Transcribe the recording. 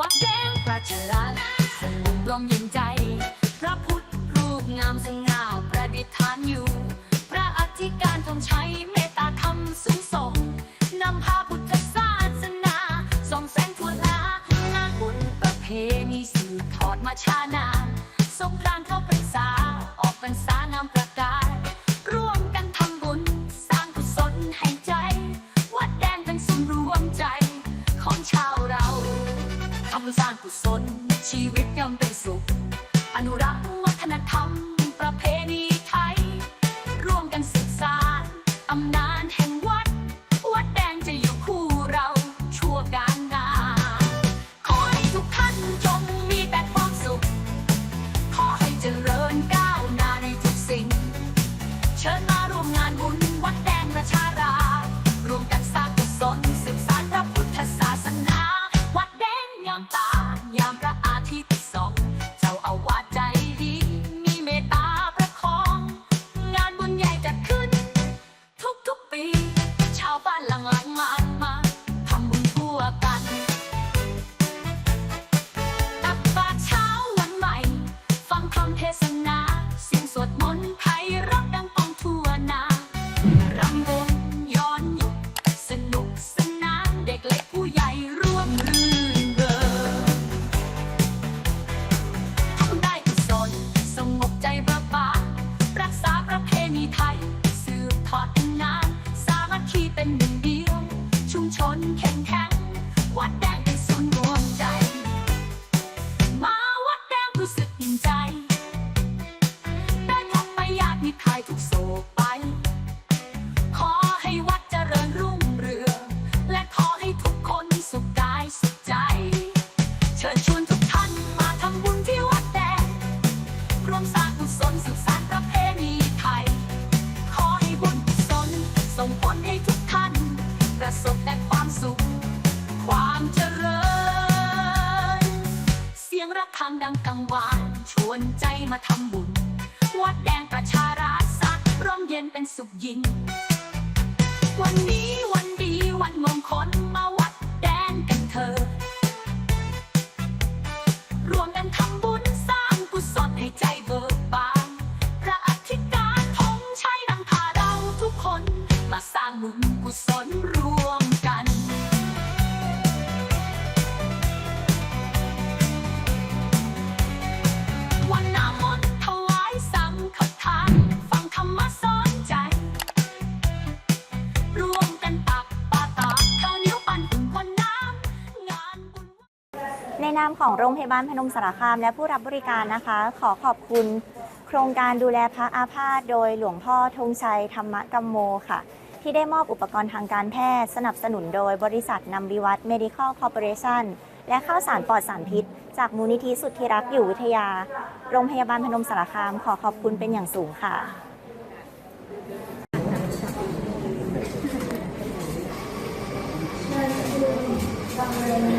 วัดแดงประชลาดสนุกลมเย็นใจ พระพุทธรูปงามสง่าประดิษฐานอยู่ พระอธิการทรงใช้เมตตาธรรมสูงส่งนำพาพุทธศาสนาส่องแสงทั่วลางานบุญประเพณีสืบทอดมาช้านานทรงพรางเข้าปรรษาออกพรรษานำประกาศร่วมกันทำบุญ สร้างกุศลให้ใจ วัดแดงเป็นสมรวม สร้างกุศลชีวิตย่อมเป็นสุข อนุรักษ์ ส่งผลให้ทุกท่านประสบแต่ความสุข ความเจริญ เสียงระฆังดังกังวานชวนใจมาทำบุญ วัดแดงประชาราษฎร์ร่มเย็นเป็นสุขยิ่งวันนี้วันดีวันมงคลมาวัดแดงกันเถอะรวมกันทำบุญ มาสร้างบุญกุศลรวมกัน วันนามนถวายสังฆทาน ฟังธรรมสอนใจรวมกันตักบาตรข้าวเหนียวปั่นอุ่นคนน้ำงานบุญ ในนามของโรงพยาบาลพนมสารคามและผู้รับบริการนะคะ ขอขอบคุณ โครงการดูแลพระอาพาธโดยหลวงพ่อธงชัยธรรมกัมโมค่ะ ที่ได้มอบอุปกรณ์ทางการแพทย์ สนับสนุนโดยบริษัทนำวิวัฒน์ Medical Corporation และข้าวสารปลอดสารพิษ จากมูลนิธิสุทธิรักษ์อยู่วิทยา โรงพยาบาลพนมสารคามขอขอบคุณเป็นอย่างสูงค่ะ Thank